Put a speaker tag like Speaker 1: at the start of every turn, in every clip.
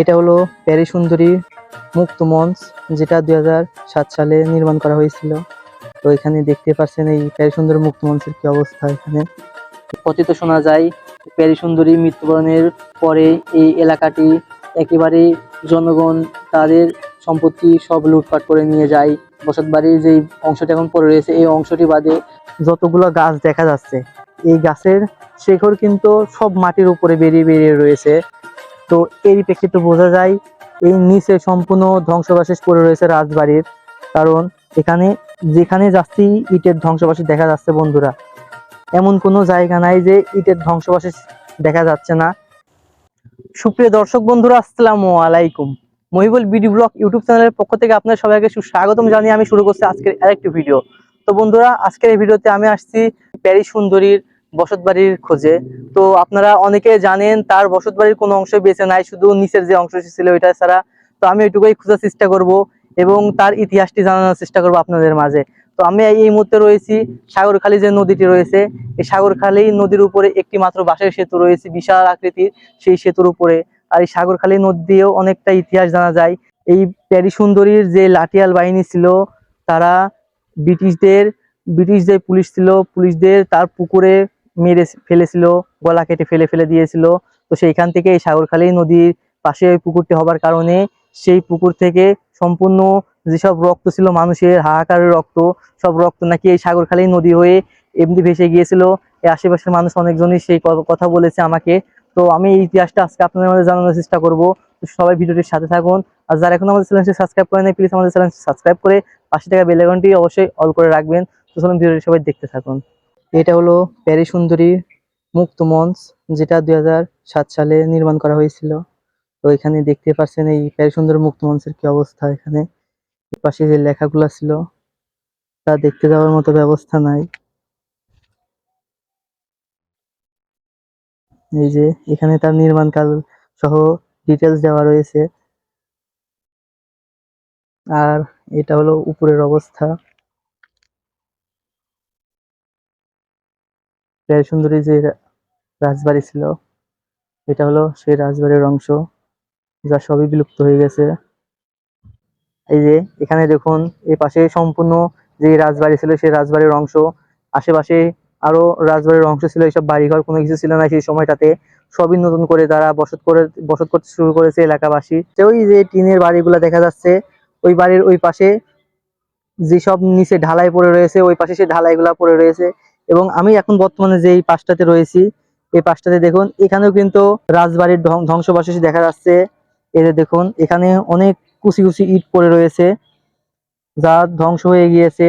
Speaker 1: এটা হলো প্যারি সুন্দরী মুক্ত মঞ্চ, যেটা দুই সাত সালে নির্মাণ করা হয়েছিল। তো এখানে দেখতে পাচ্ছেন এই প্যারি সুন্দরী মুক্ত মঞ্চের কি অবস্থা এখানে। কথিত শোনা যায়, প্যারি সুন্দরী মৃত্যুবরণের পরে এই এলাকাটি একেবারে জনগণ তাদের সম্পত্তি সব লুটপাট করে নিয়ে যায়। বসত বাড়ির যে অংশটি এখন পড়ে রয়েছে, এই অংশটি বাদে যতগুলো গাছ দেখা যাচ্ছে, এই গাছের শেখর কিন্তু সব মাটির উপরে বেরিয়ে বেরিয়ে রয়েছে। তো এরই প্রেক্ষিতে বোঝা যায় এই নিচে সম্পূর্ণ ধ্বংসবাশেষ পড়ে রয়েছে রাজবাড়ির। কারণ এখানে, যেখানে যাচ্ছি, ইটের ধ্বংসবাসী দেখা যাচ্ছে বন্ধুরা। এমন কোনো জায়গা নাই যে ইটের ধ্বংসবাশেষ দেখা যাচ্ছে না। সুপ্রিয় দর্শক বন্ধুরা, আসসালামু আলাইকুম। মহিবুল বিডি ব্লগ ইউটিউব চ্যানেলের পক্ষ থেকে আপনার সবাইকে সুস্বাগতম জানিয়ে আমি শুরু করছি আজকের আরেকটি ভিডিও। তো বন্ধুরা, আজকের এই ভিডিওতে আমি আসছি প্যারি সুন্দরীর বসত বাড়ির খোঁজে। তো আপনারা অনেকে জানেন তার বসত বাড়ির কোনো অংশ বেঁচে নাই, শুধু নিচের যে অংশ ছিল ওইটা ছাড়া। তো আমি ওইটুকুই খোঁজার চেষ্টা করব এবং তার ইতিহাসটি জানানোর চেষ্টা করব আপনাদের মাঝে। তো আমি এই মুহূর্তে রয়েছি সাগরখালী যে নদীটি রয়েছে, এই সাগরখালী নদীর উপরে একটি মাত্র বাঁশের সেতু রয়েছে, বিশাল আকৃতির সেই সেতুর উপরে। আর এই সাগরখালী নদী দিয়েও অনেকটা ইতিহাস জানা যায়। এই প্যারি সুন্দরীর যে লাঠিয়াল বাহিনী ছিল, তারা ব্রিটিশদের, ব্রিটিশ যে পুলিশ ছিল, পুলিশদের তার পুকুরে মেরে ফেলেছিল, গলা কেটে ফেলে ফেলে দিয়েছিল। তো সেইখান থেকে এই সাগরখালী নদীর পাশে ওই পুকুরটি হবার কারণে সেই পুকুর থেকে সম্পূর্ণ যেসব রক্ত ছিল মানুষের, হাহাকারের রক্ত, সব রক্ত নাকি এই সাগরখালী নদী হয়ে এমনি ভেসে গিয়েছিল। এই আশেপাশের মানুষ অনেকজনই সেই কথা বলেছে আমাকে। তো আমি এই ইতিহাসটা আজকে আপনাদের মধ্যে জানানোর চেষ্টা করব। সবাই ভিডিওটির সাথে থাকুন। আর যারা এখন আমাদের চ্যানেলটি সাবস্ক্রাইব করেন প্লিজ আমাদের চ্যানেলটি সাবস্ক্রাইব করে পাশে থাকা বেল আইকনটি অবশ্যই অল করে রাখবেন। তো চলুন ভিডিওটি সবাই দেখতে থাকুন। এটা হলো প্যারি সুন্দরীর মুক্ত মঞ্চ, যেটা দুই সালে নির্মাণ করা হয়েছিল। তো এখানে দেখতে পাচ্ছেন এই প্যারি সুন্দর মুক্ত মঞ্চের কি অবস্থা এখানে। পাশে যে লেখাগুলো ছিল, তা দেখতে যাওয়ার মতো ব্যবস্থা নাই। এই যে এখানে তার নির্মাণ কাল সহ ডিটেলস দেওয়া রয়েছে। আর এটা হলো উপরের অবস্থা। প্রায় সুন্দরী যে রাজবাড়ি ছিল, এটা হলো সেই রাজবাড়ির অংশ যা সবই বিলুপ্ত হয়ে গেছে। এই যে এখানে দেখুন এই পাশে সম্পূর্ণ যে রাজবাড়ি ছিল সেই রাজবাড়ির অংশ, আশেপাশে আরও রাজবাড়ির অংশ ছিল, এইসব বাড়িঘর কোনো কিছু ছিল না সেই সময়টাতে। সবই নতুন করে তারা বসত করে, বসত করতে শুরু করেছে এলাকাবাসী। ওই যে টিনের বাড়িগুলো দেখা যাচ্ছে, ওই বাড়ির ওই পাশে যেসব নিচে ঢালাই পড়ে রয়েছে, ওই পাশে সেই ঢালাইগুলা পড়ে রয়েছে। এবং আমি এখন বর্তমানে যে এই পাশটাতে রয়েছি, এই পাশটাতে দেখুন, এখানেও কিন্তু রাজবাড়ির ধ্বং- ধ্বংসবাশেষ দেখা যাচ্ছে। যে দেখুন, এখানে অনেক কুচি কুচি ইট পড়ে রয়েছে, যা ধ্বংস হয়ে গিয়েছে।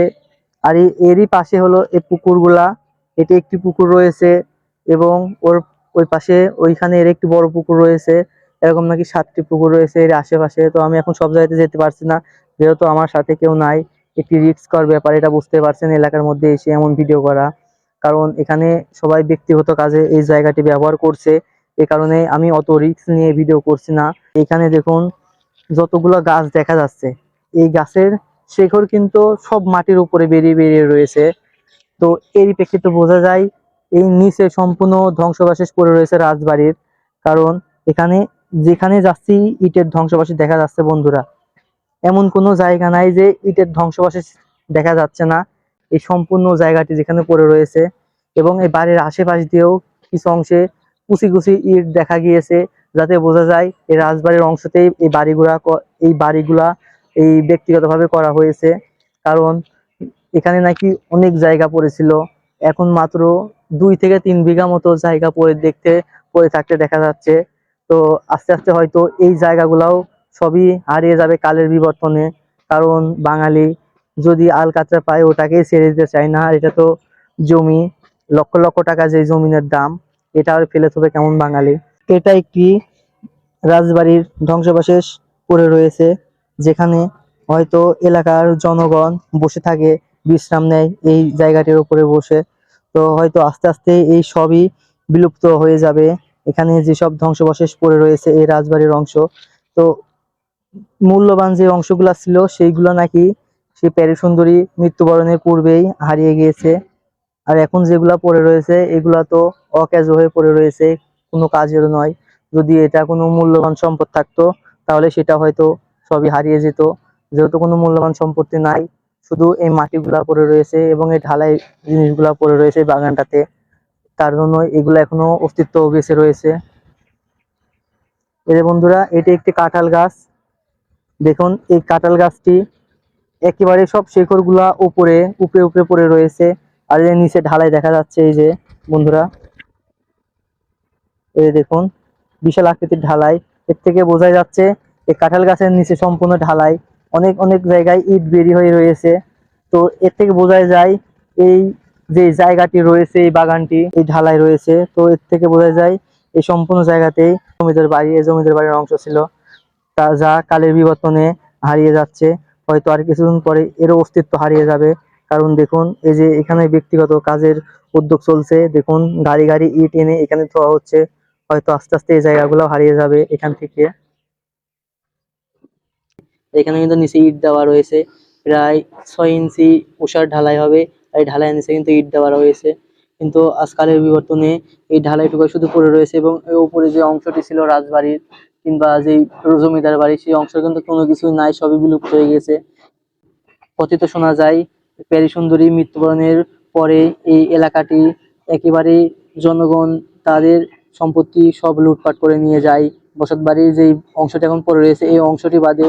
Speaker 1: আর এরই পাশে হলো এই পুকুরগুলা, এটি একটি পুকুর রয়েছে এবং ওর, ওই পাশে ওইখানে এর একটি বড় পুকুর রয়েছে। এরকম নাকি সাতটি পুকুর রয়েছে এর আশেপাশে, তো আমি এখন সব জায়গাতে যেতে পারছি না। যেহেতু আমার সাথে কেউ নাই, একটি রিস্ক কর ব্যাপার, এটা বুঝতে পারছেন এলাকার মধ্যে এসে এমন ভিডিও করা। কারণ এখানে সবাই ব্যক্তিগত কাজে এই জায়গাটি ব্যবহার করছে। এ কারণে আমি অত রিস্ক নিয়ে ভিডিও করছি না। এখানে দেখুন যতগুলো গাছ দেখা যাচ্ছে, এই গাছের শেকড় কিন্তু সব মাটির উপরে বেরিয়ে বেরিয়ে রয়েছে। তো এরই প্রেক্ষিতে বোঝা যায়, এই নিচে সম্পূর্ণ ধ্বংসবাশেষ পড়ে রয়েছে রাজবাড়ির। কারণ এখানে যেখানে যাচ্ছি, ইটের ধ্বংসবাসী দেখা যাচ্ছে বন্ধুরা। এমন কোনো জায়গা নাই যে ইটের ধ্বংসবাশেষ দেখা যাচ্ছে না। এই সম্পূর্ণ জায়গাটি যেখানে পড়ে রয়েছে এবং এই বাড়ির আশেপাশ দিয়েও কিছু অংশে কুচি কুচি ইট দেখা গিয়েছে যাতে বোঝা যায় এই রাজবাড়ির অংশতেই এই বাড়িগুলা এই বাড়িগুলা এই ব্যক্তিগতভাবে করা হয়েছে। কারণ এখানে নাকি অনেক জায়গা পড়েছিল। এখন মাত্র দুই থেকে তিন বিঘা মতো জায়গা পড়ে দেখতে, পড়ে থাকতে দেখা যাচ্ছে। তো আস্তে আস্তে হয়তো এই জায়গাগুলাও সবই হারিয়ে যাবে কালের বিবর্তনে। কারণ বাঙালি যদি আল আলকাতরা পায়, ওটাকেই ছেড়ে দিতে চায় না। এটা তো জমি, লক্ষ লক্ষ টাকা যে জমিনের দাম, এটা আর ফেলে তবে কেমন বাঙালি? এটা একটি রাজবাড়ির ধ্বংসাবশেষ পড়ে রয়েছে, যেখানে হয়তো এলাকার জনগণ বসে থাকে, বিশ্রাম নেয় এই জায়গাটির উপরে বসে। তো হয়তো আস্তে আস্তে এই সবই বিলুপ্ত হয়ে যাবে। এখানে যেসব ধ্বংসাবশেষ পড়ে রয়েছে, এই রাজবাড়ির অংশ। তো মূল্যবান যে অংশগুলো ছিল, সেইগুলো নাকি সেই প্যারি সুন্দরী মৃত্যুবরণের পূর্বেই হারিয়ে গিয়েছে। আর এখন যেগুলা পড়ে রয়েছে, এগুলা তো অকেজ হয়ে পড়ে রয়েছে, কোনো কাজের নয়। যদি এটা কোনো মূল্যবান সম্পদ থাকতো, তাহলে সেটা হয়তো সবই হারিয়ে যেত। যেহেতু কোনো মূল্যবান সম্পত্তি নাই, শুধু এই মাটিগুলা পড়ে রয়েছে এবং এই ঢালাই জিনিসগুলা পড়ে রয়েছে বাগানটাতে। তার জন্য এগুলো এখনও অস্তিত্ব বেঁচে রয়েছে। এই বন্ধুরা, এটি একটি কাঁঠাল গাছ। দেখুন, এই কাঁঠাল গাছটি একেবারে সব শেকড়গুলা উপরে উপরে উপরে পড়ে রয়েছে। আর এর নিচে ঢালাই দেখা যাচ্ছে এই যে, বন্ধুরা। এই দেখুন, বিশাল আকৃতির ঢালাই। এর থেকে বোঝা যাচ্ছে, এই কাঁঠাল গাছের নিচে সম্পূর্ণ ঢালাই। অনেক অনেক জায়গায় ইট বেরি হয়ে রয়েছে। তো এর থেকে বোঝা যায়, এই যে জায়গাটি রয়েছে, এই বাগানটি, এই ঢালাই রয়েছে। তো এর থেকে বোঝা যায়, এই সম্পূর্ণ জায়গাতেই জমিদার বাড়ি, এই জমিদার বাড়ির অংশ ছিল। তা যা কালের বিবর্তনে হারিয়ে যাচ্ছে। হয়তো আর কিছুদিন পরে এরও অস্তিত্ব হারিয়ে যাবে। কারণ দেখুন, এই যে এখানে ব্যক্তিগত কাজের উদ্যোগ চলছে, দেখুন, গাড়ি গাড়ি ইট এনে এখানে ধোয়া হচ্ছে, হয়তো আস্তে আস্তে এই জায়গাগুলো হারিয়ে যাবে এখান থেকে। এখানে কিন্তু নিচে ইট দেওয়া রয়েছে, প্রায় ছয় ইঞ্চি উষার ঢালাই হবে এই ঢালাই নিচে কিন্তু ইট দেওয়া রয়েছে। কিন্তু আজকালের বিবর্তনে এই ঢালাইটুকু শুধু পড়ে রয়েছে এবং এর উপরে যে অংশটি ছিল রাজবাড়ির কিংবা যে জমিদার বাড়ি, সেই অংশ কিন্তু কোনো কিছুই নাই, সবই বিলুপ্ত হয়ে গেছে। কথিত শোনা যায়, প্যারি সুন্দরী মৃত্যুবরণের পরে এই এলাকাটি একেবারে জনগণ তাদের সম্পত্তি সব লুটপাট করে নিয়ে যায়। বসত বাড়ির যে অংশটি এখন পড়ে রয়েছে, এই অংশটি বাদে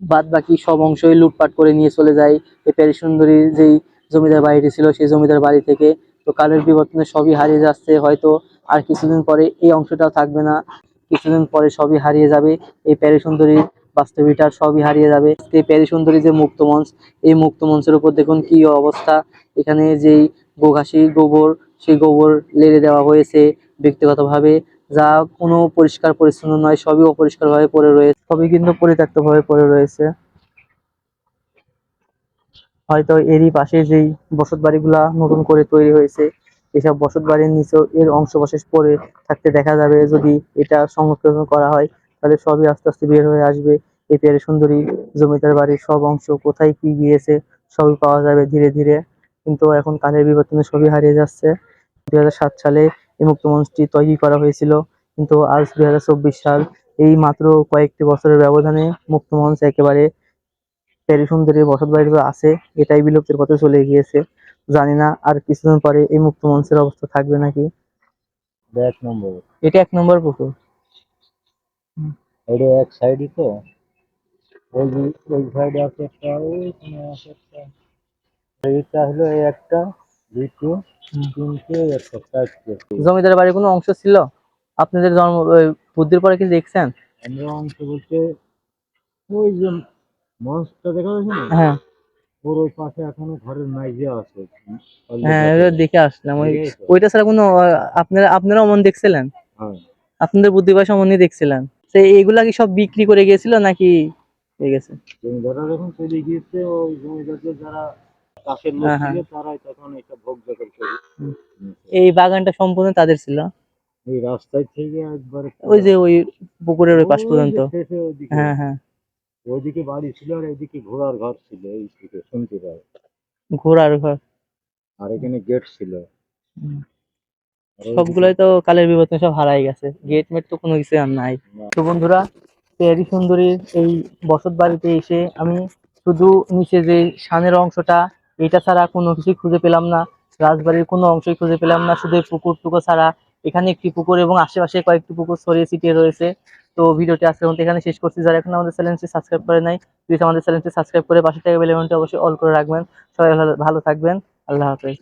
Speaker 1: বাদ বাকি সব অংশই লুটপাট করে নিয়ে চলে যায়। এই প্যারি সুন্দরীর যেই জমিদার বাড়িটি ছিল, সেই জমিদার বাড়ি থেকে তো কালের বিবর্তনে সবই হারিয়ে যাচ্ছে, হয়তো আর কিছুদিন পরে এই অংশটাও থাকবে না। কিছুদিন পরে সবই হারিয়ে যাবে। এই প্যারি সুন্দরীর বাস্তবিকটা সবই হারিয়ে যাবে। এই প্যারি সুন্দরী যে মুক্ত মঞ্চ, এই মুক্ত মঞ্চের উপর দেখুন কি অবস্থা। এখানে যেই গোঘাসি গোবর, সেই গোবর লেড়ে দেওয়া হয়েছে ব্যক্তিগতভাবে। যা কোনো পরিষ্কার পরিচ্ছন্ন নয়, সবই অপরিষ্কার ভাবে পড়ে রয়েছে। সবই কিন্তু পরিত্যক্ত ভাবে পড়ে রয়েছে। হয়তো এরই পাশে যেই বসত বাড়িগুলা নতুন করে তৈরি হয়েছে এসব বসত বাড়ির নিচেও এর অংশবিশেষ পড়ে থাকতে দেখা যাবে। যদি এটা সংরক্ষণ করা হয়, তাহলে সবই আস্তে আস্তে বের হয়ে আসবে। এই পেয়ারে সুন্দরী জমিদার বাড়ির সব অংশ কোথায় কি গিয়েছে, সবই পাওয়া যাবে ধীরে ধীরে। কিন্তু এখন কালের বিবর্তনে সবই হারিয়ে যাচ্ছে। দুই হাজার সাত সালে এই মুক্ত মঞ্চটি তৈরি করা হয়েছিল, কিন্তু আজ দু হাজার চব্বিশ সাল এই মাত্র কয়েকটি বছরের ব্যবধানে মুক্তমঞ্চ একেবারে প্যারি সুন্দরী বসত বাড়িগুলো আছে, এটাই বিলুপ্তির পথে চলে গিয়েছে। জানি না আর কিছুদিন পরে এই মুক্ত মঞ্চের অবস্থা থাকবে নাকি?
Speaker 2: এক নম্বর।
Speaker 1: এটা এক নম্বর পুকুর?
Speaker 2: এটা এক সাইডই তো। ওই ওই সাইডে আছে একটা ওইখানে আছে একটা। এইটা হলো এই একটা দুইটো তিনটে একটা চারটে।
Speaker 1: জমিদার বাড়ির কোনো অংশ ছিল? আপনাদের জন্ম বুদ্ধির পরে কি দেখছেন?
Speaker 2: আমরা অংশ বলতে ওই যে মঞ্চটা দেখা যাচ্ছে না?
Speaker 1: হ্যাঁ।
Speaker 2: ওর ওই পাশে এখনও ঘরের মাইজে আছে।
Speaker 1: হ্যাঁ এটা দেখে আসলাম। ওই ওইটা ছাড়া কোনো আপনারা আপনারা অমন দেখছিলেন?
Speaker 2: হ্যাঁ।
Speaker 1: আপনাদের বুদ্ধি বয়স অমনই দেখছিলেন। তো এইগুলা কি সব বিক্রি করে গিয়েছিল নাকি হয়ে গেছে?
Speaker 2: জমিদাররা যখন চলে গিয়েছে ওই জমিদারদের যারা কাছের লোক
Speaker 1: হ্যাঁ, হ্যাঁ।
Speaker 2: ছিল তারাই তখন এটা ভোগ জগৎ করে
Speaker 1: হুম।
Speaker 2: হুম।
Speaker 1: এই বাগানটা সম্পূর্ণ তাদের ছিল?
Speaker 2: এই রাস্তায় থেকে একবারে
Speaker 1: ওই যে ওই পুকুরের ওই পাশ পর্যন্ত। হ্যাঁ হ্যাঁ।
Speaker 2: ওইদিকে বাড়ি ছিল আর এইদিকে ঘোড়ার ঘর ছিল এই দিকে শুনতে পাই
Speaker 1: ঘোড়ার ঘর।
Speaker 2: আর এখানে গেট ছিল।
Speaker 1: সবগুলোই তো কালের বিবর্তনে সব হারাই গেছে। গেট মেট তো কোনো কিছু আর নাই। তো বন্ধুরা পেয়ারি সুন্দরীর এই বসত বাড়িতে এসে আমি শুধু নিচে যে সানের অংশটা এটা ছাড়া কোনো কিছুই খুঁজে পেলাম না। রাজবাড়ির কোনো অংশই খুঁজে পেলাম না। শুধু পুকুর টুকু ছাড়া এখানে একটি পুকুর এবং আশেপাশে কয়েকটি পুকুর ছড়িয়ে ছিটিয়ে রয়েছে। তো ভিডিওটি আজকের মতো এখানে শেষ করছি। যারা এখন আমাদের চ্যানেলটি সাবস্ক্রাইব করে নাই প্লিজ আমাদের চ্যানেলটি সাবস্ক্রাইব করে পাশে থাকা বেল আইকনটি অবশ্যই অল করে রাখবেন। সবাই ভালো থাকবেন। আল্লাহ হাফেজ।